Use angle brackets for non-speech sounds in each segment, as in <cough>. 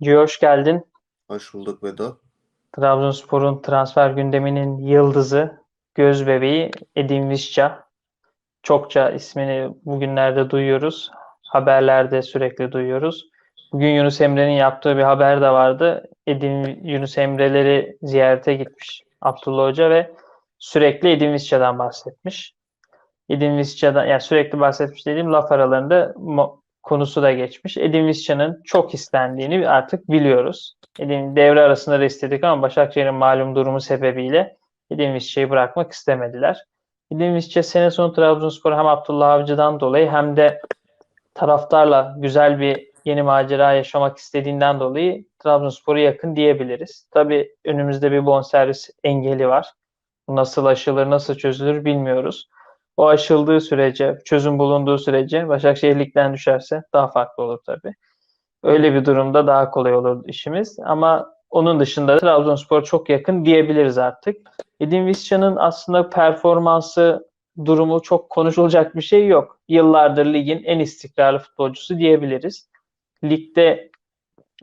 Gio hoş geldin. Hoş bulduk Vedo. Trabzonspor'un transfer gündeminin yıldızı, göz bebeği Edin Visca. Çokça ismini bugünlerde duyuyoruz. Haberlerde sürekli duyuyoruz. Bugün Yunus Emre'nin yaptığı bir haber de vardı. Edin Yunus Emre'leri ziyarete gitmiş Abdullah Hoca ve sürekli Edin Visca'dan bahsetmiş. Edin Visca'dan yani sürekli bahsetmiş dediğim laf aralarında mo- konusu da geçmiş. Edin Visca'nın çok istendiğini artık biliyoruz. Edin devre arasında da istedik ama Başakşehir'in malum durumu sebebiyle Edin Visca'yı bırakmak istemediler. Edin Visca sene sonu Trabzonspor hem Abdullah Avcı'dan dolayı hem de taraftarla güzel bir yeni macera yaşamak istediğinden dolayı Trabzonspor'a yakın diyebiliriz. Tabii önümüzde bir bonservis engeli var. Nasıl aşılır, nasıl çözülür bilmiyoruz. O aşıldığı sürece, çözüm bulunduğu sürece Başakşehir ligden düşerse daha farklı olur tabii. Öyle bir durumda daha kolay olur işimiz. Ama onun dışında Trabzonspor çok yakın diyebiliriz artık. Edin Visca'nın aslında performansı durumu çok konuşulacak bir şey yok. Yıllardır ligin en istikrarlı futbolcusu diyebiliriz. Ligde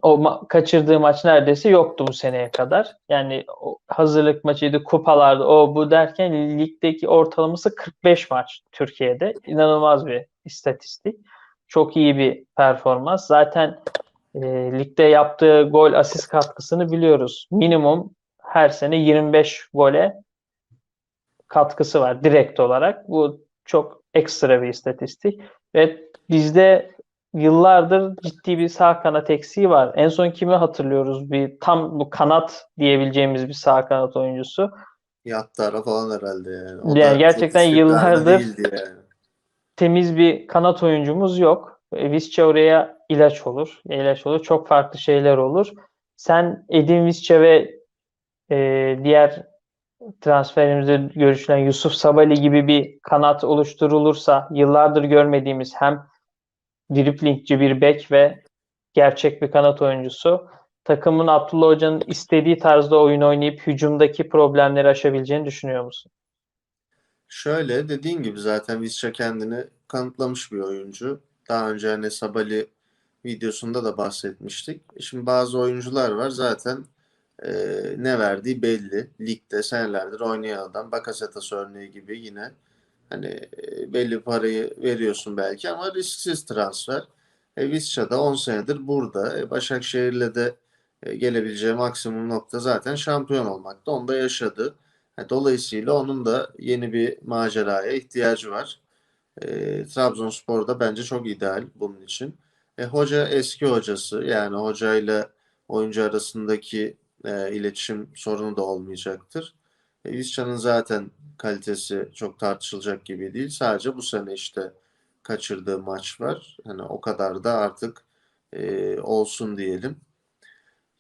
o ma- kaçırdığı maç neredeyse yoktu bu seneye kadar. Yani hazırlık maçıydı, kupalarda o bu derken ligdeki ortalaması 45 maç Türkiye'de. İnanılmaz bir istatistik. Çok iyi bir performans. Zaten e, ligde yaptığı gol asist katkısını biliyoruz. Minimum her sene 25 gole katkısı var direkt olarak. Bu çok ekstra bir istatistik. Ve bizde yıllardır ciddi bir sağ kanat eksiği var. En son kimi hatırlıyoruz? Bir tam bu kanat diyebileceğimiz bir sağ kanat oyuncusu. Yattara falan herhalde yani. O Yani gerçekten yıllardır- yani. Temiz bir kanat oyuncumuz yok. E, Visca oraya ilaç olur. İlaç olur. Çok farklı şeyler olur. Sen Edin Visca ve e, diğer transferimizde görüşülen Yusuf Sabali gibi bir kanat oluşturulursa yıllardır görmediğimiz hem driplingci bir bek ve gerçek bir kanat oyuncusu takımın Abdullah Hoca'nın istediği tarzda oyun oynayıp hücumdaki problemleri aşabileceğini düşünüyor musun? Şöyle dediğin gibi zaten Visca kendini kanıtlamış bir oyuncu. Daha önce hani Sabali videosunda da bahsetmiştik. Şimdi bazı oyuncular var zaten e, ne verdiği belli. Ligde senelerdir oynayan adam. Bakasetas örneği gibi yine hani e, belli parayı veriyorsun belki ama risksiz transfer. E, Visca da 10 senedir burada. E, Başakşehir'le de e, gelebileceği maksimum nokta zaten şampiyon olmakta. Onu da yaşadı. E, Dolayısıyla onun da yeni bir maceraya ihtiyacı var. E, Trabzonspor da bence çok ideal bunun için. E, hoca eski hocası yani hocayla oyuncu arasındaki e, iletişim sorunu da olmayacaktır. E, Visca'nın zaten kalitesi çok tartışılacak gibi değil. Sadece bu sene işte kaçırdığı maç var. Hani o kadar da artık e, olsun diyelim.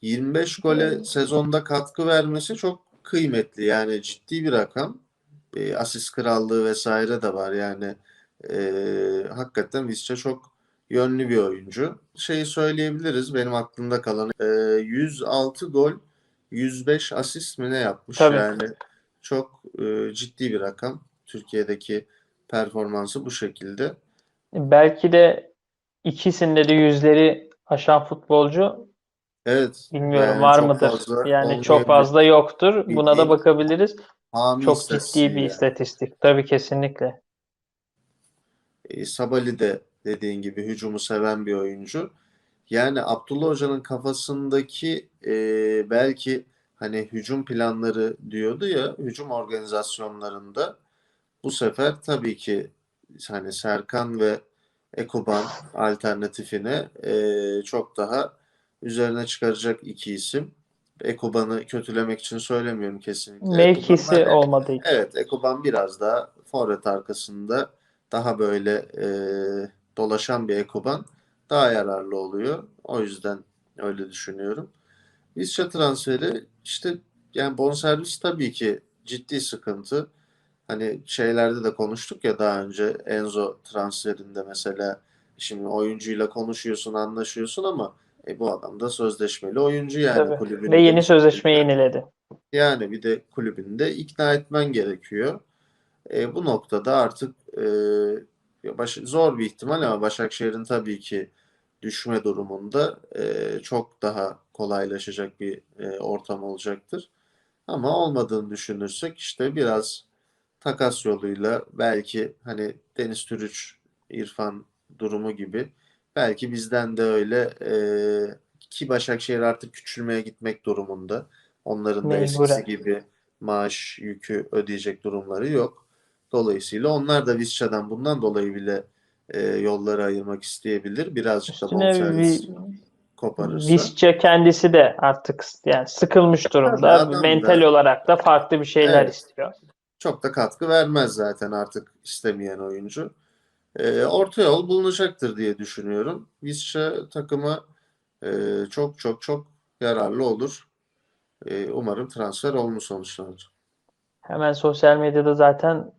25 gole sezonda katkı vermesi çok kıymetli. Yani ciddi bir rakam. E, asist krallığı vesaire de var. Yani e, hakikaten Visca çok yönlü bir oyuncu. Şeyi söyleyebiliriz benim aklımda kalan. E, 106 gol 105 asist mi ne yapmış? Tabii. Yani çok e, ciddi bir rakam. Türkiye'deki performansı bu şekilde. Belki de ikisinde de yüzleri aşan futbolcu Evet. bilmiyorum yani var mıdır? fazla Yani çok fazla yoktur. Buna da bakabiliriz. Hami Çok ciddi bir yani. istatistik. Tabii kesinlikle. E, Sabali de dediğin gibi hücumu seven bir oyuncu. Yani Abdullah Hoca'nın kafasındaki e, belki hani hücum planları diyordu ya hücum organizasyonlarında bu sefer tabii ki hani Serkan ve Ekuban alternatifine e, çok daha üzerine çıkaracak iki isim. Ekuban'ı kötülemek için söylemiyorum kesinlikle. Mevkisi Ekuban- olmadığı için. Evet, Ekuban biraz daha forvet arkasında daha böyle e, dolaşan bir Ekuban daha yararlı oluyor. O yüzden öyle düşünüyorum. Visca transferi işte yani bonservis tabii ki ciddi sıkıntı. Hani şeylerde de konuştuk ya daha önce Enzo transferinde mesela şimdi oyuncuyla konuşuyorsun, anlaşıyorsun ama e, bu adam da sözleşmeli oyuncu yani Tabii. kulübünde. Ve yeni sözleşme yeniledi. Yani bir de kulübünde ikna etmen gerekiyor. E, bu noktada artık e, baş- zor bir ihtimal ama Başakşehir'in tabii ki düşme durumunda e, çok daha kolaylaşacak bir e, ortam olacaktır. Ama olmadığını düşünürsek işte biraz takas yoluyla belki hani Deniz Türüç, İrfan durumu gibi belki bizden de öyle e, ki Başakşehir artık küçülmeye gitmek durumunda. Onların da eskisi gibi maaş yükü ödeyecek durumları yok. Dolayısıyla onlar da Visca'dan bundan dolayı bile e, yolları ayırmak isteyebilir. Birazcık da bonservis vi- koparırsa. Visca kendisi de artık yani sıkılmış durumda. adam da- Mental olarak da farklı bir şeyler Evet. istiyor. çok da katkı vermez zaten artık istemeyen oyuncu. Ee, orta yol bulunacaktır diye düşünüyorum. Visca takıma e, çok çok çok yararlı olur. Ee, umarım transfer olmuş sonuçlanır. Hemen sosyal medyada zaten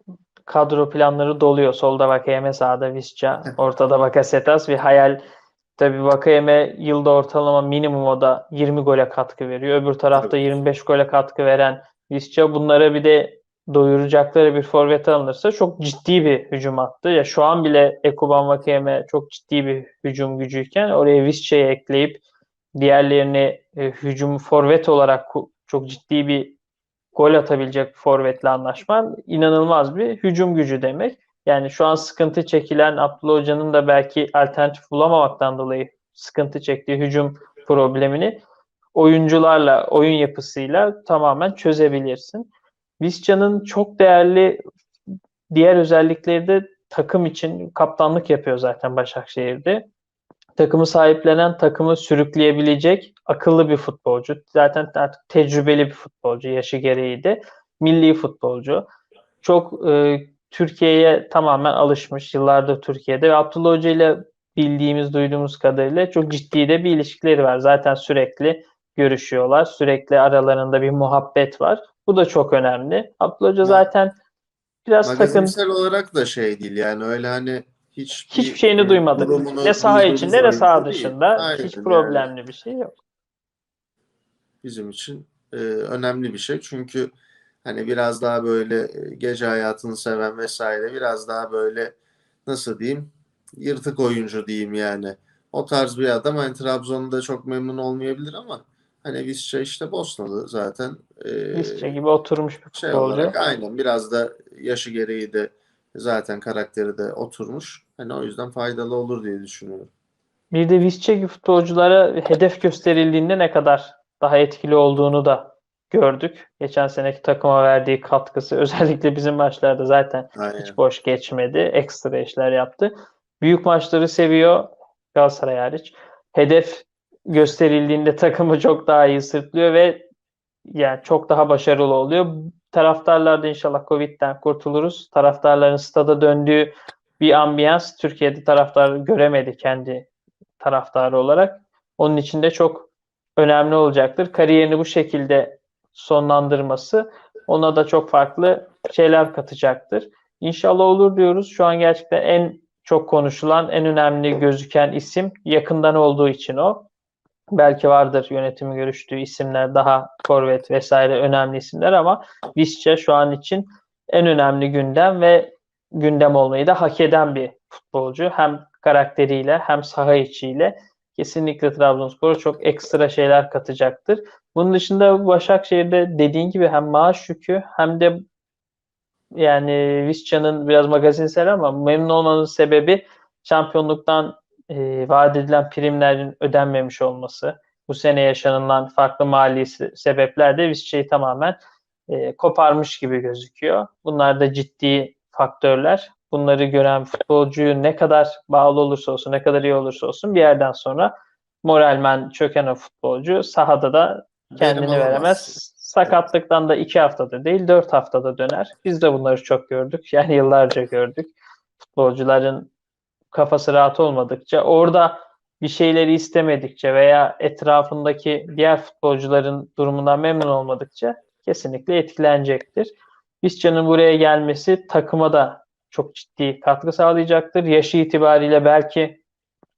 kadro planları doluyor. Solda Vakayeme, sağda Visca, ortada Bakasetas. Bir hayal tabii Vakayeme yılda ortalama minimum o da 20 gole katkı veriyor. Öbür tarafta Tabii. 25 gole katkı veren Visca. Bunlara bir de doyuracakları bir forvet alınırsa çok ciddi bir hücum attı. Ya şu an bile Ekuban Vakayeme çok ciddi bir hücum gücüyken oraya Visca'yı ekleyip diğerlerini e, hücum forvet olarak çok ciddi bir gol atabilecek forvetle anlaşman inanılmaz bir hücum gücü demek. Yani şu an sıkıntı çekilen Abdullah Hoca'nın da belki alternatif bulamamaktan dolayı sıkıntı çektiği hücum problemini oyuncularla, oyun yapısıyla tamamen çözebilirsin. Visca'nın çok değerli diğer özellikleri de takım için kaptanlık yapıyor zaten Başakşehir'de. Takımı sahiplenen, takımı sürükleyebilecek akıllı bir futbolcu. Zaten artık tecrübeli bir futbolcu yaşı gereği de. Milli futbolcu. Çok e, Türkiye'ye tamamen alışmış. Yıllardır Türkiye'de ve Abdullah Hoca ile bildiğimiz, duyduğumuz kadarıyla çok ciddi de bir ilişkileri var. Zaten sürekli görüşüyorlar. Sürekli aralarında bir muhabbet var. Bu da çok önemli. Abdullah Hoca zaten biraz takım olarak da şey değil yani öyle hani hiç hiçbir şeyini duymadık. Ne saha içinde ne saha dışında hiç problemli bir şey yok. bizim için e, önemli bir şey. Çünkü hani biraz daha böyle e, gece hayatını seven vesaire biraz daha böyle nasıl diyeyim yırtık oyuncu diyeyim yani. O tarz bir adam hani Trabzon'da çok memnun olmayabilir ama hani Visca işte Bosnalı zaten. E, Visca gibi oturmuş bir şey futbolcu. olarak aynen biraz da yaşı gereği de zaten karakteri de oturmuş. Hani o yüzden faydalı olur diye düşünüyorum. Bir de gibi futbolculara hedef gösterildiğinde ne kadar daha etkili olduğunu da gördük. Geçen seneki takıma verdiği katkısı <laughs> özellikle bizim maçlarda zaten Aynen. hiç boş geçmedi. Ekstra işler yaptı. Büyük maçları seviyor Galatasaray hariç. Hedef gösterildiğinde <laughs> takımı çok daha iyi sırtlıyor ve yani çok daha başarılı oluyor. Taraftarlar da inşallah Covid'den kurtuluruz. Taraftarların stada döndüğü bir ambiyans Türkiye'de taraftar göremedi kendi taraftarı olarak. Onun için de çok önemli olacaktır. Kariyerini bu şekilde sonlandırması ona da çok farklı şeyler katacaktır. İnşallah olur diyoruz. Şu an gerçekten en çok konuşulan, en önemli gözüken isim yakından olduğu için o. Belki vardır yönetimi görüştüğü isimler daha forvet vesaire önemli isimler ama Visca şu an için en önemli gündem ve gündem olmayı da hak eden bir futbolcu. Hem karakteriyle hem saha içiyle kesinlikle Trabzonspor'a çok ekstra şeyler katacaktır. Bunun dışında Başakşehir'de dediğin gibi hem maaş yükü hem de yani Visca'nın biraz magazinsel ama memnun olmanın sebebi şampiyonluktan e, vaat edilen primlerin ödenmemiş olması. Bu sene yaşanılan farklı mali se- sebepler de Visca'yı tamamen e, koparmış gibi gözüküyor. Bunlar da ciddi faktörler. Bunları gören futbolcuyu ne kadar bağlı olursa olsun, ne kadar iyi olursa olsun bir yerden sonra moralmen çöken o futbolcu sahada da kendini veremez. Sakatlıktan da iki haftada değil dört haftada döner. Biz de bunları çok gördük. Yani yıllarca gördük. Futbolcuların kafası rahat olmadıkça orada bir şeyleri istemedikçe veya etrafındaki diğer futbolcuların durumundan memnun olmadıkça kesinlikle etkilenecektir. Visca'nın buraya gelmesi takıma da çok ciddi katkı sağlayacaktır. Yaşı itibariyle belki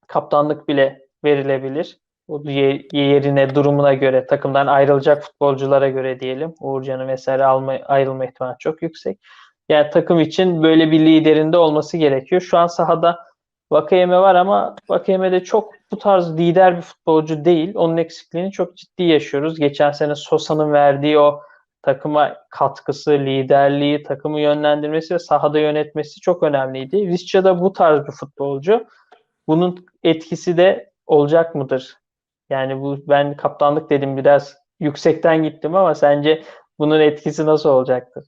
kaptanlık bile verilebilir. O ye- yerine, durumuna göre, takımdan ayrılacak futbolculara göre diyelim. Uğurcan'ın vesaire alma, ayrılma ihtimali çok yüksek. Yani takım için böyle bir liderinde olması gerekiyor. Şu an sahada Vakayeme var ama Vakayeme de çok bu tarz lider bir futbolcu değil. Onun eksikliğini çok ciddi yaşıyoruz. Geçen sene Sosa'nın verdiği o takıma katkısı, liderliği, takımı yönlendirmesi ve sahada yönetmesi çok önemliydi. Visca da bu tarz bir futbolcu. Bunun etkisi de olacak mıdır? Yani bu ben kaptanlık dedim biraz yüksekten gittim ama sence bunun etkisi nasıl olacaktır?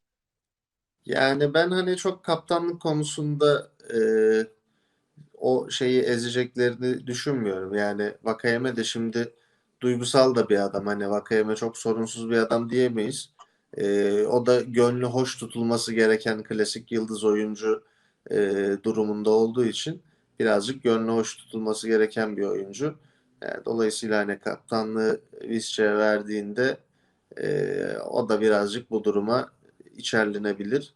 Yani ben hani çok kaptanlık konusunda e, o şeyi ezeceklerini düşünmüyorum. Yani Vakayeme de şimdi duygusal da bir adam. Hani Vakayeme çok sorunsuz bir adam diyemeyiz. E, o da gönlü hoş tutulması gereken klasik yıldız oyuncu e, durumunda olduğu için birazcık gönlü hoş tutulması gereken bir oyuncu. Yani dolayısıyla hani kaptanlığı Visca'ya verdiğinde e, o da birazcık bu duruma içerlenebilir.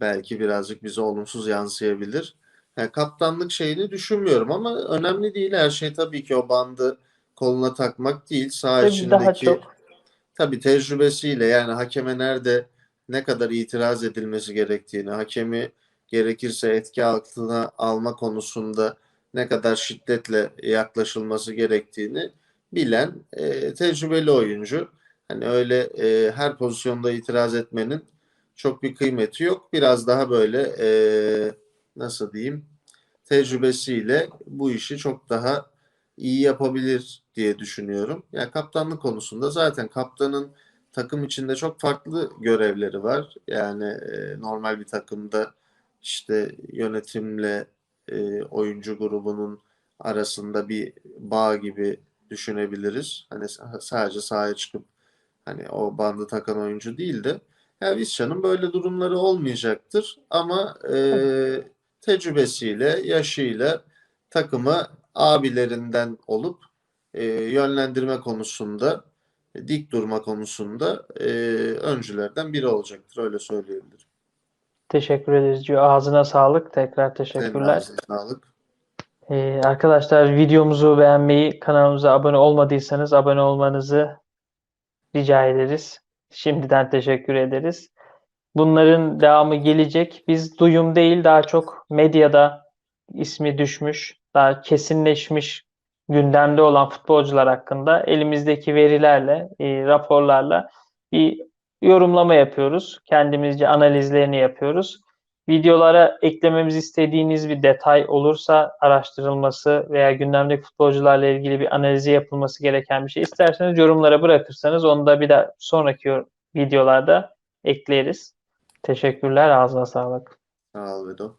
Belki birazcık bize olumsuz yansıyabilir. Yani kaptanlık şeyini düşünmüyorum ama önemli değil. Her şey tabii ki o bandı koluna takmak değil. Saha Tabii daha içindeki çok tabii tecrübesiyle yani hakeme nerede ne kadar itiraz edilmesi gerektiğini, hakemi gerekirse etki altına alma konusunda ne kadar şiddetle yaklaşılması gerektiğini bilen e, tecrübeli oyuncu. Hani öyle e, her pozisyonda itiraz etmenin çok bir kıymeti yok. Biraz daha böyle e, nasıl diyeyim tecrübesiyle bu işi çok daha iyi yapabilir diye düşünüyorum. Yani kaptanlık konusunda zaten kaptanın takım içinde çok farklı görevleri var. Yani e, normal bir takımda işte yönetimle e, oyuncu grubunun arasında bir bağ gibi düşünebiliriz. Hani sa- sadece sahaya çıkıp hani o bandı takan oyuncu değil de ya Visca'nın böyle durumları olmayacaktır ama e, tecrübesiyle, yaşıyla takımı abilerinden olup e, yönlendirme konusunda, dik durma konusunda e, öncülerden biri olacaktır. Öyle söyleyebilirim. teşekkür ederiz. Ağzına sağlık. Tekrar teşekkürler. ağzına sağlık. Ee, arkadaşlar videomuzu beğenmeyi, kanalımıza abone olmadıysanız abone olmanızı rica ederiz. Şimdiden teşekkür ederiz. Bunların devamı gelecek. Biz duyum değil daha çok medyada ismi düşmüş, daha kesinleşmiş gündemde olan futbolcular hakkında elimizdeki verilerle, e, raporlarla bir yorumlama yapıyoruz. Kendimizce analizlerini yapıyoruz. Videolara eklememizi istediğiniz bir detay olursa araştırılması veya gündemdeki futbolcularla ilgili bir analizi yapılması gereken bir şey isterseniz yorumlara bırakırsanız onu da bir de sonraki videolarda ekleriz. Teşekkürler. Ağzına sağlık. Sağ ol Vedo.